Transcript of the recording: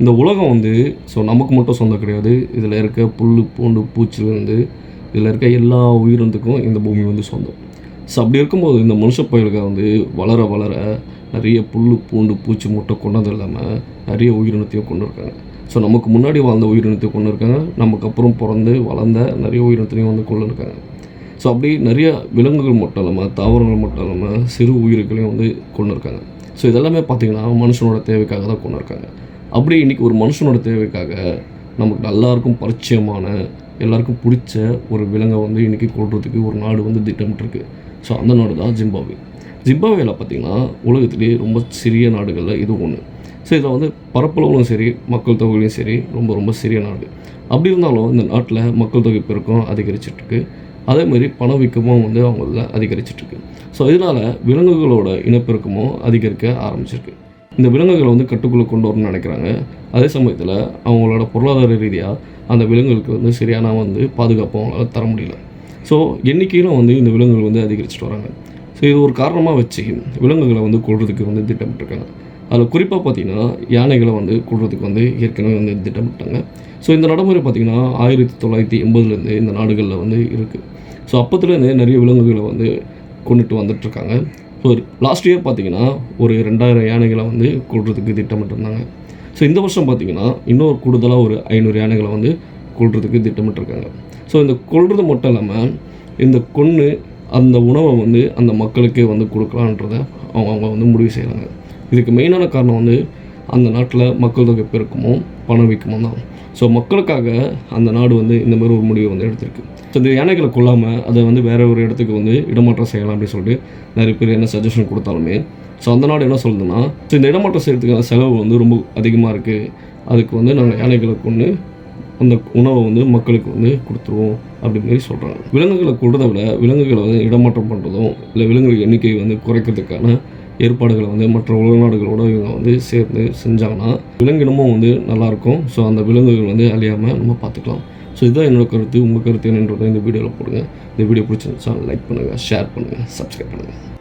இந்த உலகம் வந்து ஸோ நமக்கு மட்டும் சொந்தம் கிடையாது. இதில் இருக்க புல் பூண்டு பூச்சிலேருந்து இதில் இருக்க எல்லா உயிரினத்துக்கும் இந்த பூமி வந்து சொந்தம். ஸோ அப்படி இருக்கும்போது இந்த மனுஷ பயல்கள் வந்து வளர வளர நிறைய புல் பூண்டு பூச்சி மூட்டை கொண்டது இல்லாமல் நிறைய உயிரினத்தையும் கொண்டு இருக்காங்க ஸோ நமக்கு முன்னாடி வாழ்ந்த உயிரினத்தையும் கொண்டு இருக்காங்க நமக்கு அப்புறம் பிறந்து வளர்ந்த நிறைய உயிரினத்தையும் வந்து கொண்டு இருக்காங்க ஸோ அப்படி நிறைய விலங்குகள் மட்டும் இல்லாமல் தாவரங்கள் மட்டும் இல்லாமல் சிறு உயிர்களையும் வந்து கொண்டு இருக்காங்க ஸோ இதெல்லாமே பார்த்திங்கன்னா மனுஷனோட தேவைக்காக தான் கொண்டு இருக்காங்க அப்படி இன்றைக்கி ஒரு மனுஷனோட தேவைக்காக நமக்கு எல்லாருக்கும் பரிச்சயமான எல்லாருக்கும் பிடிச்ச ஒரு விலங்கை வந்து இன்றைக்கி கொள்றதுக்கு ஒரு நாடு வந்து திட்டமிட்டிருக்கு. ஸோ அந்த நாடு தான் ஜிம்பாவே ஜிம்பாவேல பார்த்திங்கன்னா உலகத்திலேயே ரொம்ப சிறிய நாடுகளில் இது ஒன்று ஸோ இதில் வந்து பரப்பளவிலும் சரி மக்கள் தொகையிலையும் சரி ரொம்ப ரொம்ப சிறிய நாடு. அப்படி இருந்தாலும் இந்த நாட்டில் மக்கள் தொகை பெருக்கம் அதிகரிச்சிட்ருக்கு. அதே மாதிரி பணவீக்கமும் வந்து அவங்கள அதிகரிச்சிட்ருக்கு. ஸோ இதனால் விலங்குகளோட இனப்பெருக்கமும் அதிகரிக்க ஆரம்பிச்சிருக்கு. இந்த விலங்குகளை வந்து கட்டுக்குள்ளே கொண்டு வரணும்னு நினைக்கிறாங்க. அதே சமயத்தில் அவங்களோட பொருளாதார ரீதியாக அந்த விலங்குகளுக்கு வந்து சரியான வந்து பாதுகாப்பு அவங்களால தர முடியல. ஸோ எண்ணிக்கையிலும் வந்து இந்த விலங்குகள் வந்து அதிகரிச்சுட்டு வராங்க. ஸோ இது ஒரு காரணமாக வச்சு விலங்குகளை வந்து கொள்றதுக்கு வந்து திட்டமிட்டிருக்காங்க. அதில் குறிப்பாக பார்த்தீங்கன்னா யானைகளை வந்து கொள்றதுக்கு வந்து ஏற்கனவே வந்து திட்டமிட்டாங்க. ஸோ இந்த நடைமுறை பார்த்திங்கன்னா ஆயிரத்தி தொள்ளாயிரத்தி எண்பதுலேருந்து இந்த நாடுகளில் வந்து இருக்குது ஸோ அப்போத்துலேருந்து நிறைய விலங்குகளை வந்து கொண்டுட்டு வந்துட்டுருக்காங்க ஸோ லாஸ்ட் இயர் பார்த்தீங்கன்னா ஒரு ரெண்டாயிரம் யானைகளை வந்து கொள்றதுக்கு திட்டமிட்டிருந்தாங்க. ஸோ இந்த வருஷம் பார்த்தீங்கன்னா இன்னொரு கூடுதலாக ஒரு ஐநூறு யானைகளை வந்து கொள்றதுக்கு திட்டமிட்டிருக்காங்க. ஸோ இந்த கொள்றது மட்டும் இல்லாமல் இந்த கொன்று அந்த உணவை வந்து அந்த மக்களுக்கே வந்து கொடுக்கலான்றத அவங்க அவங்க வந்து முடிவு செய்கிறாங்க இதுக்கு மெயினான காரணம் வந்து அந்த நாட்டில் மக்கள் தொகை பெருக்கமும் பணவீக்கமோ தான். ஸோ மக்களுக்காக அந்த நாடு வந்து இந்த மாதிரி ஒரு முடிவை வந்து எடுத்திருக்கு. ஸோ இந்த யானைகளை கொல்லாமல் அதை வந்து வேற ஒரு இடத்துக்கு வந்து இடமாற்றம் செய்யலாம் அப்படின்னு சொல்லிட்டு நிறைய பேர் என்ன சஜஷன் கொடுத்தாலுமே ஸோ அந்த நாடு என்ன சொல்லுதுன்னா ஸோ இந்த இடமாற்றம் செய்கிறதுக்கான செலவு வந்து ரொம்ப அதிகமாக இருக்குது அதுக்கு வந்து நாங்கள் யானைகளை கொண்டு அந்த உணவை வந்து மக்களுக்கு வந்து கொடுத்துருவோம் அப்படிமாரி சொல்கிறாங்க விலங்குகளை கொள்றதை விட விலங்குகளை வந்து இடமாற்றம் பண்ணுறதும் இல்லை விலங்குகள் எண்ணிக்கையை வந்து குறைக்கிறதுக்கான ஏற்பாடுகளை வந்து மற்ற உலக நாடுகளோட இவங்க வந்து சேர்ந்து செஞ்சாங்கன்னா விலங்கினமும் வந்து நல்லாயிருக்கும். ஸோ அந்த விலங்குகள் வந்து அழியாமல் நம்ம பார்த்துக்கலாம். ஸோ இதுதான் என்னோடய கருத்து. உங்கள் கருத்து என்னன்றதை இந்த வீடியோவில் போடுங்க. இந்த வீடியோ பிடிச்சிருந்துச்சா லைக் பண்ணுங்கள் ஷேர் பண்ணுங்கள் சப்ஸ்கிரைப் பண்ணுங்கள்